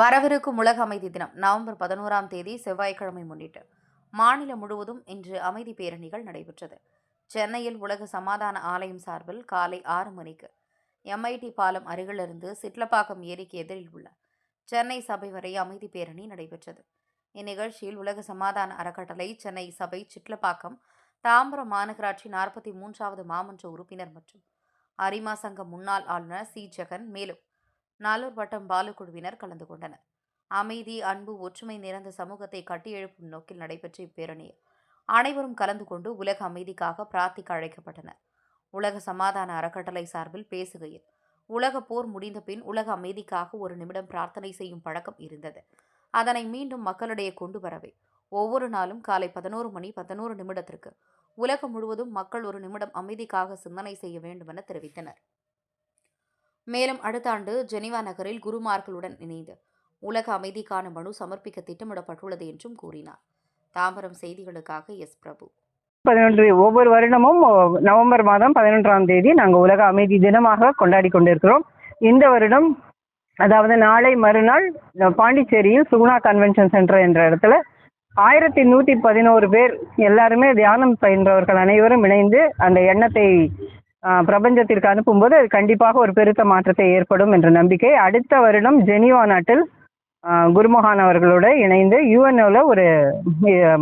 வரவிருக்கும் உலக அமைதி தினம் நவம்பர் பதினோராம் தேதி செவ்வாய்க்கிழமை முன்னிட்டு மாநிலம் முழுவதும் இன்று அமைதி பேரணிகள் நடைபெற்றது. சென்னையில் உலக சமாதான ஆலயம் சார்பில் காலை ஆறு மணிக்கு எம்ஐடி பாலம் அருகிலிருந்து சிட்லப்பாக்கம் ஏரிக்கு எதிரில் உள்ள சென்னை சபை வரை அமைதி பேரணி நடைபெற்றது. இந்நிகழ்ச்சியில் உலக சமாதான அறக்கட்டளை சென்னை சபை சிட்லப்பாக்கம் தாம்பரம் மாநகராட்சி நாற்பத்தி மூன்றாவது மாமன்ற உறுப்பினர் மற்றும் அரிமா சங்க முன்னாள் ஆளுநர் சி. ஜெகன் மேலும் நாலூர் வட்டம் பாலுக்குழுவினர் கலந்து கொண்டனர். அமைதி அன்பு ஒற்றுமை நிறைந்த சமூகத்தை கட்டியெழுப்பும் நோக்கில் நடைபெற்ற இப்பேரணி அனைவரும் கலந்து கொண்டு உலக அமைதிக்காக பிரார்த்திக்க அழைக்கப்பட்டனர். உலக சமாதான அறக்கட்டளை சார்பில் பேசுகையில் உலக போர் முடிந்த பின் உலக அமைதிக்காக ஒரு நிமிடம் பிரார்த்தனை செய்யும் பழக்கம் இருந்தது. அதனை மீண்டும் மக்களிடையே கொண்டு வரவே ஒவ்வொரு நாளும் காலை பதினோரு மணி பதினோரு நிமிடத்திற்கு உலகம் முழுவதும் மக்கள் ஒரு நிமிடம் அமைதிக்காக சிந்தனை செய்ய வேண்டுமென தெரிவித்தனர். மேலும் அடுத்த ஆண்டு ஜெனிவா நகரில் குருமார்களுடன் இணைந்து உலக அமைதிக்கான மனு சமர்ப்பிக்க திட்டமிடப்பட்டுள்ளது என்றும் கூறினார். தாம்பரம் செய்திகளுக்காக எஸ். பிரபு. பதினொன்று ஒவ்வொரு வருடமும் நவம்பர் மாதம் பதினொன்றாம் தேதி நாங்கள் உலக அமைதி தினமாக கொண்டாடி கொண்டிருக்கிறோம். இந்த வருடம் அதாவது நாளை மறுநாள் பாண்டிச்சேரியில் சுகுணா கன்வென்ஷன் சென்டர் என்ற இடத்துல ஆயிரத்தி நூற்றி பதினோரு பேர் எல்லாருமே தியானம் பயின்றவர்கள் அனைவரும் இணைந்து அந்த எண்ணத்தை பிரபஞ்சத்திற்கு அனுப்பும்போது அது கண்டிப்பாக ஒரு பெருத்த மாற்றத்தை ஏற்படும் என்ற நம்பிக்கை. அடுத்த வருடம் ஜெனீவா நாட்டில் குருமகான் அவர்களோட இணைந்து யுஎன்ஓவில் ஒரு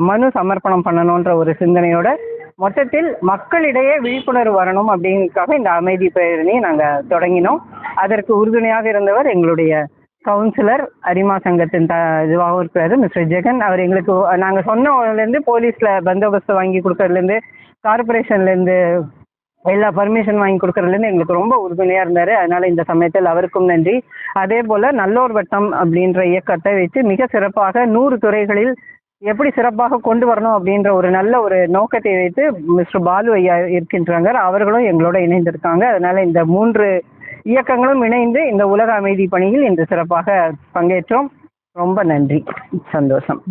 மனு சமர்ப்பணம் பண்ணணுன்ற ஒரு சிந்தனையோட மொத்தத்தில் மக்களிடையே விழிப்புணர்வு வரணும் அப்படிங்கிறதுக்காக இந்த அமைதி பேரணியை நாங்கள் தொடங்கினோம். அதற்கு உறுதுணையாக இருந்தவர் எங்களுடைய கவுன்சிலர் அரிமா சங்கத்தின் த இதுவாகவும் இருக்கிறாரு மிஸ்டர் ஜெகன். அவர் எங்களுக்கு நாங்கள் சொன்னதுலேருந்து போலீஸில் பந்தோபஸ்து வாங்கி கொடுக்கறதுலேருந்து கார்பரேஷன்லேருந்து எல்லா பர்மிஷன் வாங்கி கொடுக்கறதுலேருந்து எங்களுக்கு ரொம்ப உறுதுணையாக இருந்தார். அதனால் இந்த சமயத்தில் அவருக்கும் நன்றி. அதே போல் நல்லோர் வட்டம் அப்படின்ற இயக்கத்தை வைத்து மிக சிறப்பாக நூறு துறைகளில் எப்படி சிறப்பாக கொண்டு வரணும் அப்படின்ற ஒரு நல்ல ஒரு நோக்கத்தை வைத்து மிஸ்டர் பாலு ஐயா இருக்கின்றாங்க. அவர்களும் எங்களோட இணைந்திருக்காங்க. அதனால் இந்த மூன்று இயக்கங்களும் இணைந்து இந்த உலக அமைதி பணியில் இன்று சிறப்பாக பங்கேற்றோம். ரொம்ப நன்றி. சந்தோஷம்.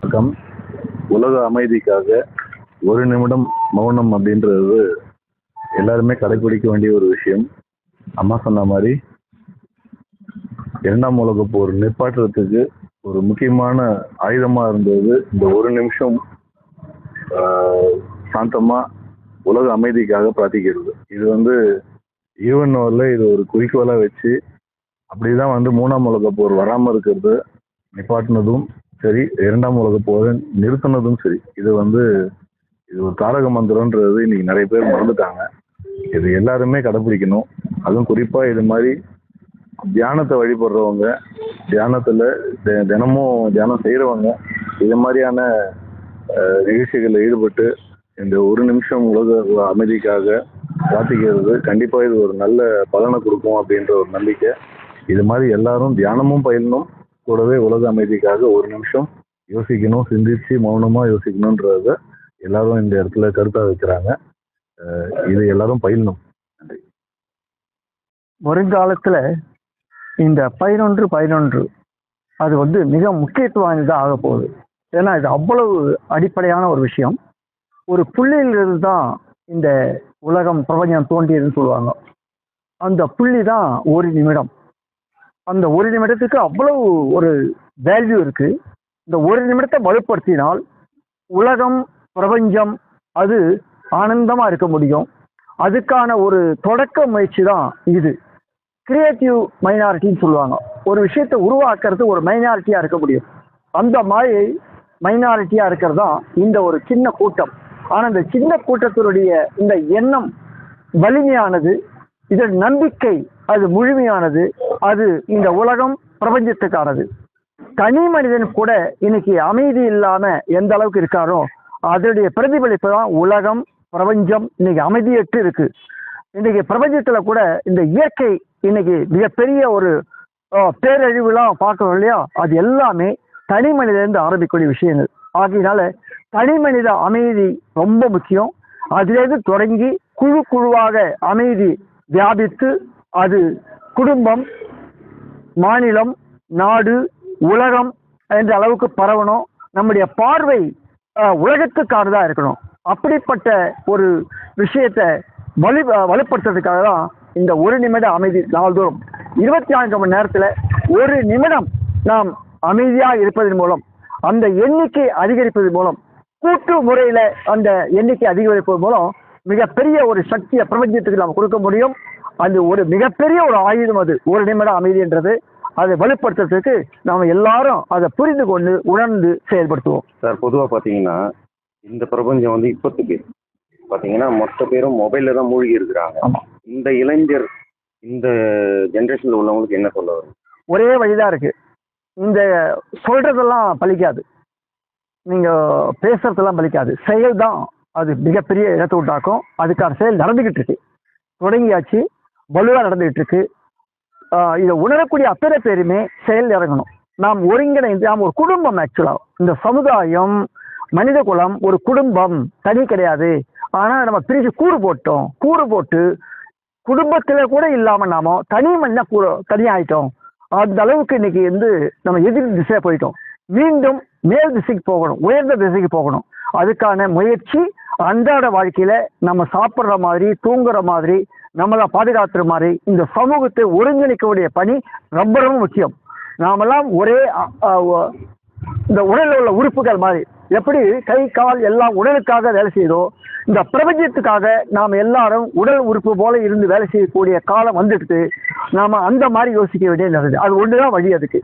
வணக்கம். உலக அமைதிக்காக ஒரு நிமிடம் மௌனம் அப்படின்றது எல்லாருமே கடைபிடிக்க வேண்டிய ஒரு விஷயம். அம்மா சொன்ன மாதிரி இரண்டாம் உலக போர் நிப்பாட்டுறதுக்கு ஒரு முக்கியமான ஆயுதமா இருந்தது. இந்த ஒரு நிமிஷம் சாந்தமா உலக அமைதிக்காக பிரார்த்திக்கிறது. இது வந்து யூஎன்ஓவில் இது ஒரு குறிக்கோளா வச்சு அப்படிதான் வந்து மூணாம் உலக போர் வராம இருக்கிறது நிப்பாட்டினதும் சரி இரண்டாம் உலக போரை நிறுத்தினதும் சரி. இது வந்து இது ஒரு தாரக மந்திரன்றது இன்னைக்கு நிறைய பேர் மறந்துட்டாங்க. இது எல்லாருமே கடைபிடிக்கணும் அதுவும் குறிப்பாக இது மாதிரி தியானத்தை வழிபடுறவங்க தியானத்தில் தினமும் தியானம் செய்கிறவங்க இது மாதிரியான நிகழ்ச்சிகளில் ஈடுபட்டு இந்த ஒரு நிமிஷம் உலக அமைதிக்காக பிரார்த்திக்கிறது கண்டிப்பாக இது ஒரு நல்ல பலனை கொடுக்கும் அப்படின்ற ஒரு நம்பிக்கை. இது மாதிரி எல்லாரும் தியானமும் பயிலணும். கூடவே உலக அமைதிக்காக ஒரு நிமிஷம் யோசிக்கணும் சிந்திச்சு மௌனமாக யோசிக்கணுன்றத எல்லாரும் இந்த இடத்துல கருத்தாக வைக்கிறாங்க. இது எல்லாரும் பயிலணும். வருங்காலத்துல இந்த பதினொன்று பதினொன்று அது வந்து மிக முக்கியத்துவம் வாய்ந்ததாக ஆக போகுது. ஏன்னா இது அவ்வளவு அடிப்படையான ஒரு விஷயம். ஒரு புள்ளியிலிருந்து தான் இந்த உலகம் பிரபஞ்சம் தோன்றியதுன்னு சொல்லுவாங்க. அந்த புள்ளி தான் ஒரு நிமிடம். அந்த ஒரு நிமிடத்துக்கு அவ்வளவு ஒரு வேல்யூ இருக்கு. இந்த ஒரு நிமிடத்தை வலுப்படுத்தினால் உலகம் பிரபஞ்சம் அது ஆனந்தமாக இருக்க முடியும். அதுக்கான ஒரு தொடக்க முயற்சி தான் இது. கிரியேட்டிவ் மைனாரிட்டின்னு சொல்லுவாங்க. ஒரு விஷயத்தை உருவாக்குறது ஒரு மைனாரிட்டியாக இருக்க முடியும். அந்த மாதிரி மைனாரிட்டியாக இருக்கிறது தான் இந்த ஒரு சின்ன கூட்டம். ஆனால் இந்த சின்ன கூட்டத்தினுடைய இந்த எண்ணம் வலிமையானது இதன் நம்பிக்கை அது முழுமையானது அது இந்த உலகம் பிரபஞ்சத்துக்கானது. தனி மனிதன் கூட இன்னைக்கு அமைதி இல்லாமல் எந்த அளவுக்கு இருக்காரோ அதனுடைய பிரதிபலிப்பு தான் உலகம் பிரபஞ்சம் இன்னைக்கு அமைதியற்று இருக்கு. இன்னைக்கு பிரபஞ்சத்துல கூட இந்த இயற்கை இன்னைக்கு மிகப்பெரிய ஒரு பேரழிவுலாம் பார்க்குறோம் இல்லையா? அது எல்லாமே தனி மனிதர்ந்து ஆரம்பிக்கூடிய விஷயங்கள். ஆகையினால தனி மனித அமைதி ரொம்ப முக்கியம். அதிலிருந்து தொடங்கி குழு குழுவாக அமைதி வியாபித்து அது குடும்பம் மாநிலம் நாடு உலகம் என்ற அளவுக்கு பரவணும். நம்முடைய பார்வை அஹ், தான் இருக்கணும். அப்படிப்பட்ட ஒரு விஷயத்தை வலு வலுப்படுத்துறதுக்காக தான் இந்த ஒரு நிமிட அமைதி நாள்தோறும். இருபத்தி நான்கு மணி நேரத்தில் ஒரு நிமிடம் நாம் அமைதியாக இருப்பதன் மூலம் அந்த எண்ணிக்கை அதிகரிப்பதன் மூலம் கூட்டு முறையில் அந்த எண்ணிக்கை அதிகரிப்பதன் மூலம் மிகப்பெரிய ஒரு சக்தியை பிரபஞ்சத்துக்கு நாம் கொடுக்க முடியும். அது ஒரு மிகப்பெரிய ஒரு ஆயுதம் அது. ஒரு நிமிடம் அமைதின்றது அதை வலுப்படுத்துறதுக்கு நாம் எல்லாரும் அதை புரிந்து கொண்டு உணர்ந்து செயல்படுத்துவோம். சார் பொதுவாக பார்த்தீங்கன்னா இந்த பிரபஞ்சம் வந்து இப்போத்துக்கு பார்த்தீங்கன்னா மொத்த பேரும் மொபைலில் தான் மூழ்கி இருக்கிறாங்க. இந்த இளைஞர் இந்த ஜென்ரேஷனில் உள்ளவங்களுக்கு என்ன சொல்ல வரும்? ஒரே வழிதான் இருக்கு. இந்த சொல்றதெல்லாம் பலிக்காது நீங்க பேசுறதெல்லாம் பலிக்காது செயல் தான் அது மிகப்பெரிய இடத்தை உண்டாக்கும். அதுக்கான செயல் நடந்துகிட்டு இருக்கு. தொடங்கியாச்சு. வலுவாக நடந்துகிட்டு இருக்கு. இதை உணரக்கூடிய அத்தனை பேருமே செயல் இறங்கணும். நாம் ஒருங்கிணைந்து நாம் ஒரு குடும்பம் ஆக்சுவலா இந்த சமுதாயம் மனித குலம் ஒரு குடும்பம் தனி கிடையாது. ஆனால் நம்ம பிரிச்சு கூறு போட்டோம். கூறு போட்டு குடும்பத்தில் கூட இல்லாமல் நாம தனி மண்ணா கூற தனியாயிட்டோம் அந்த அளவுக்கு இன்னைக்கு வந்து நம்ம எதிர் திசையாக போயிட்டோம். மீண்டும் மேல் திசைக்கு போகணும் உயர்ந்த திசைக்கு போகணும். அதுக்கான முயற்சி அன்றாட வாழ்க்கையில் நம்ம சாப்பிட்ற மாதிரி தூங்குற மாதிரி நம்மளை பாதுகாத்துற மாதிரி இந்த சமூகத்தை ஒருங்கிணைக்கக்கூடிய பணி ரொம்ப ரொம்ப முக்கியம். நாமெல்லாம் ஒரே இந்த உடலில் உள்ள உறுப்புகள் மாதிரி எப்படி கை கால் எல்லாம் உடலுக்காக வேலை செய்தோ இந்த பிரபஞ்சத்துக்காக நாம் எல்லாரும் உடல் உறுப்பு போல இருந்து வேலை செய்யக்கூடிய காலம் வந்துடுது. நாம் அந்த மாதிரி யோசிக்க வேண்டிய நல்லது அது ஒன்று தான் வழி அதுக்கு.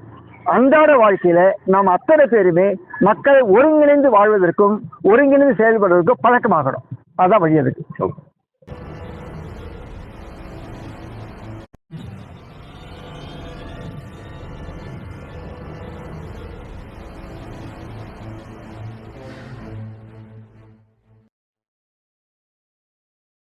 அன்றாட வாழ்க்கையில நாம் அத்தனை பேருமே மக்களை ஒருங்கிணைந்து வாழ்வதற்கும் ஒருங்கிணைந்து செயல்படுவதற்கும் பழக்கமாகணும். அதான் வழி அதுக்கு.